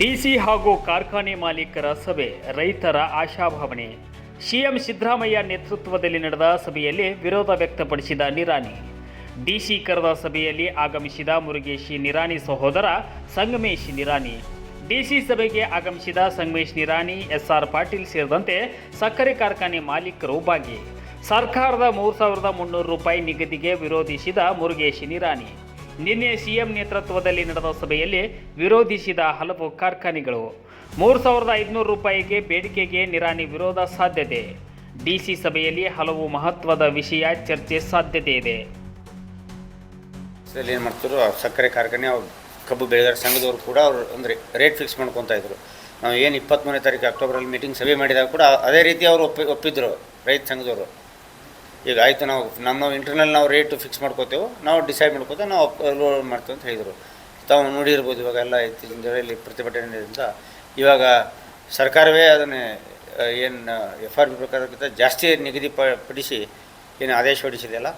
DC ಹಾಗೂ ಕಾರ್ಖಾನೆ ಮಾಲೀಕರ ಸಭೆ, ರೈತರ ಆಶಾಭಾವನೆ. ಸಿಎಂ ಸಿದ್ದರಾಮಯ್ಯ ನೇತೃತ್ವದಲ್ಲಿ ನಡೆದ ಸಭೆಯಲ್ಲಿ ವಿರೋಧ ವ್ಯಕ್ತಪಡಿಸಿದ ನಿರಾಣಿ. ಡಿಸಿ ಕರೆದ ಸಭೆಯಲ್ಲಿ ಆಗಮಿಸಿದ ಮುರುಗೇಶಿ ನಿರಾಣಿ ಸಹೋದರ ಸಂಗಮೇಶ್ ನಿರಾಣಿ. ಡಿಸಿ ಸಭೆಗೆ ಆಗಮಿಸಿದ ಸಂಗಮೇಶ್ ನಿರಾಣಿ, ಎಸ್ಆರ್ ಪಾಟೀಲ್ ಸೇರಿದಂತೆ ಸಕ್ಕರೆ ಕಾರ್ಖಾನೆ ಮಾಲೀಕರು ಭಾಗಿ. ಸರ್ಕಾರದ ಮೂರು ಸಾವಿರದ ಮುನ್ನೂರು ರೂಪಾಯಿ ನಿಗದಿಗೆ ವಿರೋಧಿಸಿದ ಮುರುಗೇಶ್ ನಿರಾಣಿ. ನಿನ್ನೆ ಸಿಎಂ ನೇತೃತ್ವದಲ್ಲಿ ನಡೆದ ಸಭೆಯಲ್ಲಿ ವಿರೋಧಿಸಿದ ಹಲವು ಕಾರ್ಖಾನೆಗಳು. ಮೂರು ಸಾವಿರದ ಐದುನೂರು ರೂಪಾಯಿಗೆ ಬೇಡಿಕೆಗೆ ನಿರಾಣಿ ವಿರೋಧ ಸಾಧ್ಯತೆ. ಡಿಸಿ ಸಭೆಯಲ್ಲಿ ಹಲವು ಮಹತ್ವದ ವಿಷಯ ಚರ್ಚೆ ಸಾಧ್ಯತೆ ಇದೆ. ಏನು ಆ ಸಕ್ಕರೆ ಕಾರ್ಖಾನೆ, ಅವ್ರು ಕಬ್ಬು ಬೆಳೆಗಾರ ಸಂಘದವರು ಕೂಡ ಅವರು ಅಂದರೆ ರೇಟ್ ಫಿಕ್ಸ್ ಮಾಡ್ಕೊತಾ ಇದ್ರು. ನಾವು ಏನು ಇಪ್ಪತ್ತ್ಮೂರನೇ ತಾರೀಕು ಅಕ್ಟೋಬರಲ್ಲಿ ಮೀಟಿಂಗ್ ಸಭೆ ಮಾಡಿದಾಗ ಕೂಡ ಅದೇ ರೀತಿ ಅವರು ಒಪ್ಪಿ, ಒಪ್ಪಿದ್ರು ರೈತ ಸಂಘದವರು. ಈಗ ಆಯಿತು, ನಾವು ನಮ್ಮ ಇಂಟರ್ನಲ್ ನಾವು ರೇಟ್ ಫಿಕ್ಸ್ ಮಾಡ್ಕೋತೇವೆ, ನಾವು ಡಿಸೈಡ್ ಮಾಡ್ಕೋತೇವೆ, ನಾವು ರೋಲ್ ಮಾಡ್ತೇವೆ ಅಂತ ಹೇಳಿದರು. ತಾವು ನೋಡಿರ್ಬೋದು ಇವಾಗ ಎಲ್ಲ ಇತ್ತೀಚಿನ ಪ್ರತಿಭಟನೆ ಪ್ರತಿಭಟನೆಯಿಂದ. ಇವಾಗ ಸರ್ಕಾರವೇ ಅದನ್ನೇ ಏನು ಎಫ್ ಆರ್ ಪಿ ಪ್ರಕಾರಕ್ಕಿಂತ ಜಾಸ್ತಿ ನಿಗದಿ ಪ, ಪಡಿಸಿ, ಏನು ಆದೇಶ ಹೊಡಿಸಿದೆಯಲ್ಲ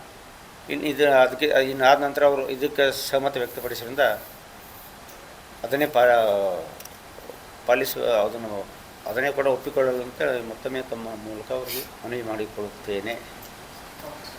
ಇನ್ನು ಇದು ಅದಕ್ಕೆ, ಇನ್ನು ಆದ ನಂತರ ಅವರು ಇದಕ್ಕೆ ಸಹಮತ ವ್ಯಕ್ತಪಡಿಸಿದ್ರಿಂದ ಅದನ್ನೇ ಪಾ ಪಾಲಿಸುವ ಅದನ್ನು, ಅದನ್ನೇ ಕೂಡ ಒಪ್ಪಿಕೊಳ್ಳಲು ಅಂತ ಮತ್ತೊಮ್ಮೆ ತಮ್ಮ ಮೂಲಕ ಅವರಿಗೆ ಮನವಿ ಮಾಡಿಕೊಳ್ಳುತ್ತೇನೆ. difficult.